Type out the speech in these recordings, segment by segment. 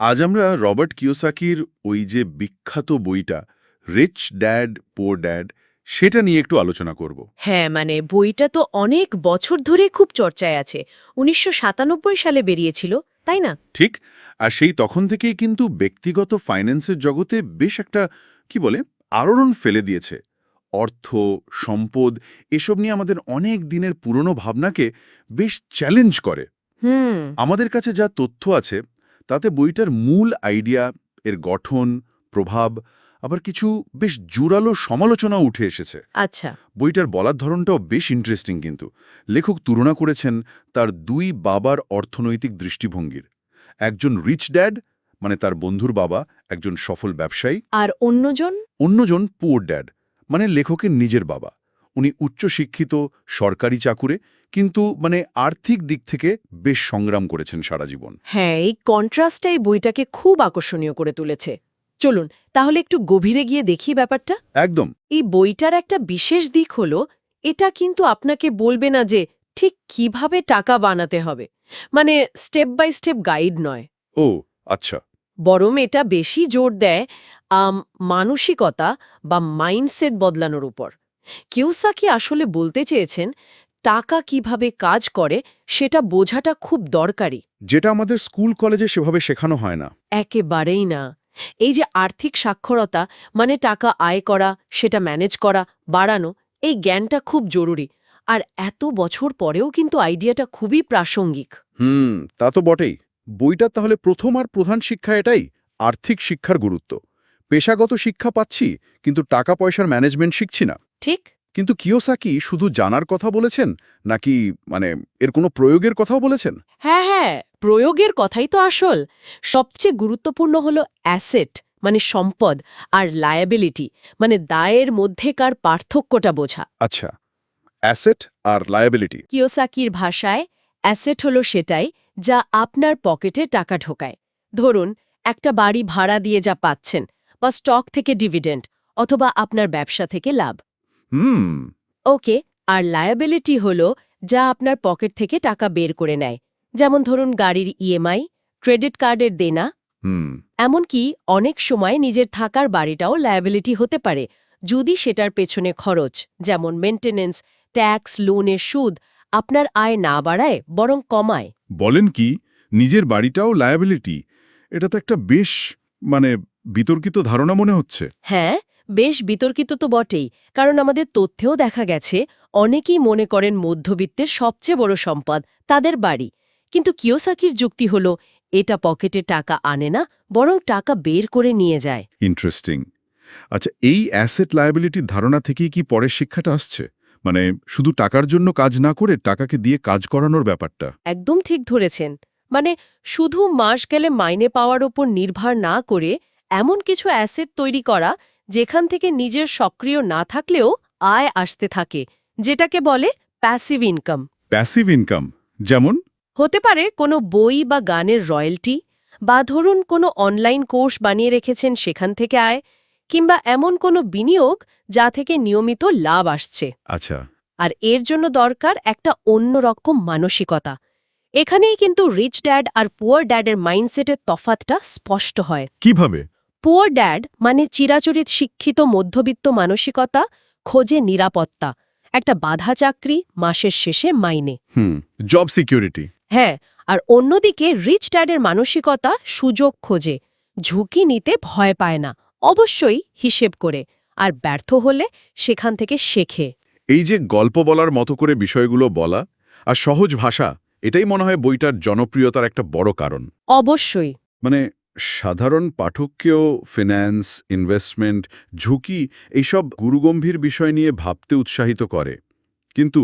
আজ আমরা রবার্ট কিওসাকির ওই যে বিখ্যাত বইটা রিচ ড্যাড পোর ড্যাড সেটা নিয়ে একটু আলোচনা করব। হ্যাঁ মানে বইটা তো অনেক বছর ধরে খুব চর্চায় আছে। উনিশশো সাতানব্বই সালে বেরিয়েছিল তাই না? ঠিক আর সেই তখন থেকেই কিন্তু ব্যক্তিগত ফাইন্যান্সের জগতে বেশ একটা কি বলে আলোড়ন ফেলে দিয়েছে। অর্থ সম্পদ এসব নিয়ে আমাদের অনেক দিনের পুরনো ভাবনাকে বেশ চ্যালেঞ্জ করে। হুম। আমাদের কাছে যা তথ্য আছে তাতে বইটার মূল আইডিয়া এর গঠন প্রভাব আবার কিছু বেশ জোরালো সমালোচনা উঠে এসেছে। আচ্ছা। বইটার বলার ধরনটাও বেশ ইন্টারেস্টিং কিন্তু। লেখক তুলনা করেছেন তার দুই বাবার অর্থনৈতিক দৃষ্টিভঙ্গির। একজন রিচ ড্যাড মানে তার বন্ধুর বাবা একজন সফল ব্যবসায়ী। আর অন্যজন? অন্যজন পুয়ার ড্যাড মানে লেখকের নিজের বাবা। উনি উচ্চশিক্ষিত সরকারি চাকুরে কিন্তু মানে আর্থিক দিক থেকে বেশ সংগ্রাম করেছেন সারা জীবন। হ্যাঁ এই কন্ট্রাস্টটাই বইটাকে খুব আকর্ষণীয় করে তুলেছে। চলুন তাহলে একটু গভীরে গিয়ে দেখি ব্যাপারটা। একদম। এই বইটার একটা বিশেষ দিক হলো এটা কিন্তু আপনাকে বলবে না যে ঠিক কীভাবে টাকা বানাতে হবে। মানে স্টেপ বাই স্টেপ গাইড নয়। ও আচ্ছা। বরং এটা বেশি জোর দেয় মানসিকতা বা মাইন্ডসেট বদলানোর উপর। কিউসাকি আসলে বলতে চেয়েছেন টাকা কীভাবে কাজ করে সেটা বোঝাটা খুব দরকারি। যেটা আমাদের স্কুল কলেজে সেভাবে শেখানো হয় না। একেবারেই না। এই যে আর্থিক সাক্ষরতা মানে টাকা আয় করা সেটা ম্যানেজ করা বাড়ানো এই জ্ঞানটা খুব জরুরি। আর এত বছর পরেও কিন্তু আইডিয়াটা খুবই প্রাসঙ্গিক। হুম তা তো বটেই। বইটার তাহলে প্রথম আর প্রধান শিক্ষা এটাই আর্থিক শিক্ষার গুরুত্ব। পেশাগত শিক্ষা পাচ্ছি কিন্তু টাকা পয়সার ম্যানেজমেন্ট শিখছি না। ঠিক? কিন্তু কিওসাকি শুধু জানার কথা বলেছেন নাকি মানে এর কোনো প্রয়োগের কথাও বলেছেন? হ্যাঁ হ্যাঁ প্রয়োগের কথাই তো আসল। সবচেয়ে গুরুত্বপূর্ণ হলো অ্যাসেট মানে সম্পদ আর লায়াবিলিটি মানে দায়ের মধ্যেকার পার্থক্যটা বোঝা। আচ্ছা অ্যাসেট আর লায়াবিলিটি। কিওসাকির ভাষায় অ্যাসেট হলো সেটাই যা আপনার পকেটে টাকা ঢোকায়। ধরুন একটা বাড়ি ভাড়া দিয়ে যা পাচ্ছেন বা স্টক থেকে ডিভিডেন্ড অথবা আপনার ব্যবসা থেকে লাভ। হুম। ওকে আর লায়াবিলিটি হল যা আপনার পকেট থেকে টাকা বের করে নেয়। যেমন ধরুন গাড়ির ইএমআই ক্রেডিট কার্ডের দেনা। হুম। এমনকি অনেক সময় নিজের থাকার বাড়িটাও লায়াবিলিটি হতে পারে যদি সেটার পেছনে খরচ যেমন মেনটেনেন্স ট্যাক্স লোনের সুদ আপনার আয় না বাড়ায় বরং কমায়। বলেন কি নিজের বাড়িটাও লায়াবিলিটি। এটা তো একটা বেশ মানে বিতর্কিত ধারণা মনে হচ্ছে। হ্যাঁ বেশ বিতর্কিত তো বটেই কারণ আমাদের তথ্যেও দেখা গেছে অনেকেই মনে করেন মধ্যবিত্তের সবচেয়ে বড় সম্পদ তাদের বাড়ি। কিন্তু কিওসাকির যুক্তি হল এটা পকেটে টাকা আনে না বরং টাকা বের করে নিয়ে যায়। ইন্টারেস্টিং। আচ্ছা এই অ্যাসেট লায়াবিলিটির ধারণা থেকেই কি পরের শিক্ষাটা আসছে? মানে শুধু টাকার জন্য কাজ না করে টাকাকে দিয়ে কাজ করানোর ব্যাপারটা? একদম ঠিক ধরেছেন। মানে শুধু মাস গেলে মাইনে পাওয়ার ওপর নির্ভর না করে এমন কিছু অ্যাসেট তৈরি করা যেখান থেকে নিজের সক্রিয় না থাকলেও আয় আসতে থাকে যেটাকে বলে প্যাসিভ ইনকাম প্যাসিভ ইনকাম যেমন? হতে পারে কোনো বই বা গানের রয়্যালটি বা ধরুন কোনো অনলাইন কোর্স বানিয়ে রেখেছেন সেখান থেকে আয় কিংবা এমন কোনো বিনিয়োগ যা থেকে নিয়মিত লাভ আসছে। আচ্ছা। আর এর জন্য দরকার একটা অন্যরকম মানসিকতা। এখানেই কিন্তু রিচ ড্যাড আর পুয়ার ড্যাডের মাইন্ডসেটের তফাতটা স্পষ্ট হয়। কীভাবে? পুয়ার ড্যাড মানে চিরাচরিত শিক্ষিত মধ্যবিত্ত মানসিকতা খোঁজে নিরাপত্তা। একটা বাধা চাকরি মাসের শেষে মাইনে। হুম জব সিকিউরিটি হ্যাঁ আর অন্যদিকে রিচ ড্যাডের মানসিকতা সুযোগ খোঁজে। ঝুঁকি নিতে ভয় পায় না অবশ্যই হিসেব করে। আর ব্যর্থ হলে সেখান থেকে শেখে। এই যে গল্প বলার মতো করে বিষয়গুলো বলা আর সহজ ভাষা এটাই মনে হয় বইটার জনপ্রিয়তার একটা বড় কারণ। অবশ্যই। মানে সাধারণ পাঠককেও ফিন্যান্স ইনভেস্টমেন্ট ঝুঁকি এইসব গুরুগম্ভীর বিষয় নিয়ে ভাবতে উৎসাহিত করে। কিন্তু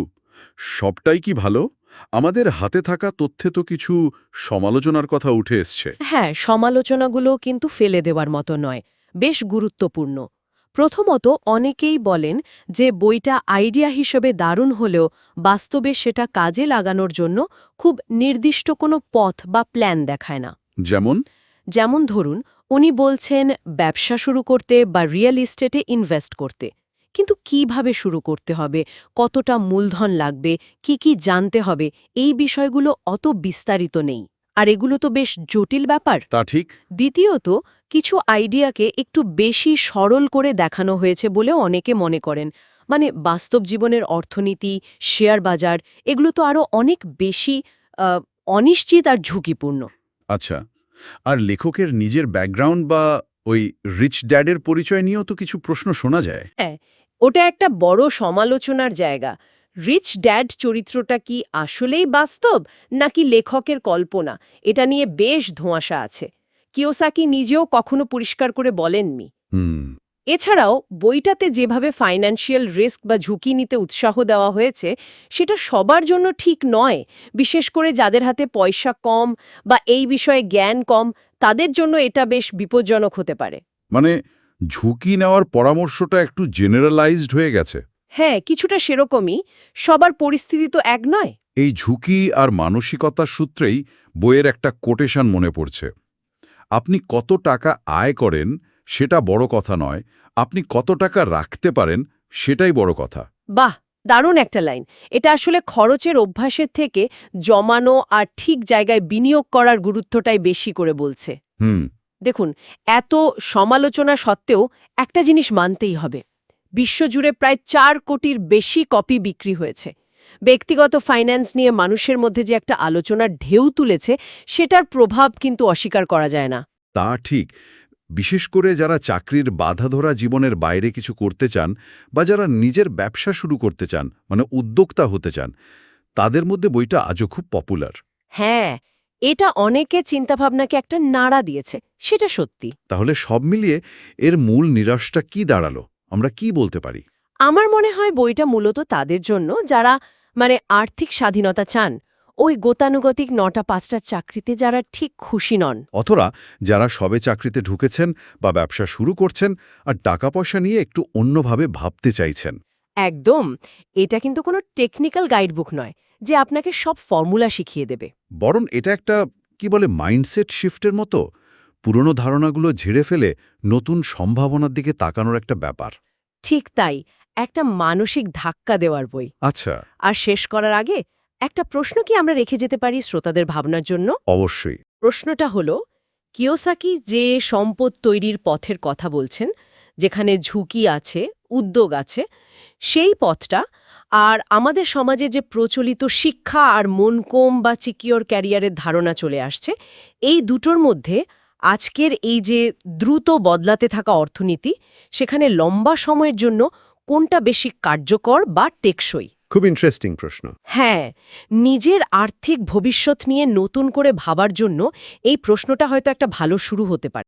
সবটাই কি ভালো? আমাদের হাতে থাকা তথ্যে তো কিছু সমালোচনার কথা উঠে এসছে। হ্যাঁ সমালোচনাগুলো কিন্তু ফেলে দেওয়ার মতো নয় বেশ গুরুত্বপূর্ণ। প্রথমত অনেকেই বলেন যে বইটা আইডিয়া হিসেবে দারুণ হলেও বাস্তবে সেটা কাজে লাগানোর জন্য খুব নির্দিষ্ট কোনো পথ বা প্ল্যান দেখায় না। যেমন? যেমন ধরুন উনি বলছেন ব্যবসা শুরু করতে বা রিয়েল ইস্টেটে ইনভেস্ট করতে। কিন্তু কীভাবে শুরু করতে হবে? কতটা মূলধন লাগবে? কি কি জানতে হবে? এই বিষয়গুলো অত বিস্তারিত নেই। আর এগুলো তো বেশ জটিল ব্যাপার। তা ঠিক। দ্বিতীয়ত কিছু আইডিয়াকে একটু বেশি সরল করে দেখানো হয়েছে বলেও অনেকে মনে করেন। মানে বাস্তব জীবনের অর্থনীতি শেয়ার বাজার এগুলো তো আরও অনেক বেশি অনিশ্চিত আর ঝুঁকিপূর্ণ। আচ্ছা। আর লেখকের নিজের ব্যাকগ্রাউন্ড বা ওই রিচ ড্যাডের পরিচয় নিয়েও তো কিছু প্রশ্ন শোনা যায়। হ্যাঁ ওটা একটা বড় সমালোচনার জায়গা। রিচ ড্যাড চরিত্রটা কি আসলেই বাস্তব নাকি লেখকের কল্পনা? এটা নিয়ে বেশ ধোঁয়াশা আছে। কিওসাকি নিজেও কখনো পরিষ্কার করে বলেননি। হুম। এছাড়াও বইটাতে যেভাবে ফাইন্যান্সিয়াল রিস্ক বা ঝুঁকি নিতে উৎসাহ দেওয়া হয়েছে সেটা সবার জন্য ঠিক নয়। বিশেষ করে যাদের হাতে পয়সা কম বা এই বিষয়ে জ্ঞান কম তাদের জন্য এটা বেশ বিপজ্জনক হতে পারে। মানে ঝুঁকি নেওয়ার পরামর্শটা একটু জেনারেলাইজড হয়ে গেছে। হ্যাঁ কিছুটা সেরকমই। সবার পরিস্থিতি তো এক নয়। এই ঝুঁকি আর মানসিকতার সূত্রেই বইয়ের একটা কোটেশন মনে পড়ছে। আপনি কত টাকা আয় করেন সেটা বড় কথা নয়। আপনি কত টাকা রাখতে পারেন সেটাই বড় কথা। বাহ দারুণ একটা লাইন। এটা আসলে খরচের অভ্যাসের থেকে জমানো আর ঠিক জায়গায় বিনিয়োগ করার গুরুত্বটাই বেশি করে বলছে। হুম। দেখুন এত সমালোচনা সত্ত্বেও একটা জিনিস মানতেই হবে। বিশ্বজুড়ে প্রায় চার কোটির বেশি কপি বিক্রি হয়েছে। ব্যক্তিগত ফাইন্যান্স নিয়ে মানুষের মধ্যে যে একটা আলোচনার ঢেউ তুলেছে সেটার প্রভাব কিন্তু অস্বীকার করা যায় না। তা ঠিক। বিশেষ করে যারা চাকরির বাধাধরা জীবনের বাইরে কিছু করতে চান বা যারা নিজের ব্যবসা শুরু করতে চান মানে উদ্যোক্তা হতে চান তাদের মধ্যে বইটা আজও খুব পপুলার হ্যাঁ এটা অনেকে চিন্তাভাবনাকে একটা নাড়া দিয়েছে সেটা সত্যি। তাহলে সব মিলিয়ে এর মূল নিরাশটা কি দাঁড়াল? আমরা কি বলতে পারি? আমার মনে হয় বইটা মূলত তাদের জন্য যারা মানে আর্থিক স্বাধীনতা চান ওই গতানুগতিক নটা পাঁচটা চাকরিতে যারা ঠিক খুশি নন। অথরা যারা সবে চাকরিতে ঢুকেছেন বা ব্যবসা শুরু করছেন আর টাকা পয়সা নিয়ে একটু অন্যভাবে ভাবতে চাইছেন। একদম এটা কিন্তু কোনো টেকনিক্যাল গাইডবুক নয় যে আপনাকে সব ফর্মুলা শিখিয়ে দেবে। বরং এটা একটা কি বলে মাইন্ডসেট শিফটের মতো। পুরনো ধারণাগুলো ঝেড়ে ফেলে নতুন সম্ভাবনার দিকে তাকানোর একটা ব্যাপার। ঠিক তাই একটা মানসিক ধাক্কা দেওয়ার বই। আচ্ছা। আর শেষ করার আগে একটা প্রশ্ন কি আমরা রেখে যেতে পারি শ্রোতাদের ভাবনার জন্য? অবশ্যই। প্রশ্নটা হলো কিওসাকি যে সম্পদ তৈরির পথের কথা বলছেন যেখানে ঝুঁকি আছে উদ্যোগ আছে সেই পথটা আর আমাদের সমাজে যে প্রচলিত শিক্ষা আর মনকম বা চিকিওর ক্যারিয়ারের ধারণা চলে আসছে এই দুটোর মধ্যে আজকের এই যে দ্রুত বদলাতে থাকা অর্থনীতি সেখানে লম্বা সময়ের জন্য কোনটা বেশি কার্যকর বা টেকসই? খুব ইন্টারেস্টিং প্রশ্ন। হ্যাঁ নিজের আর্থিক ভবিষ্যৎ নিয়ে নতুন করে ভাবার জন্য এই প্রশ্নটা হয়তো একটা ভালো শুরু হতে পারে।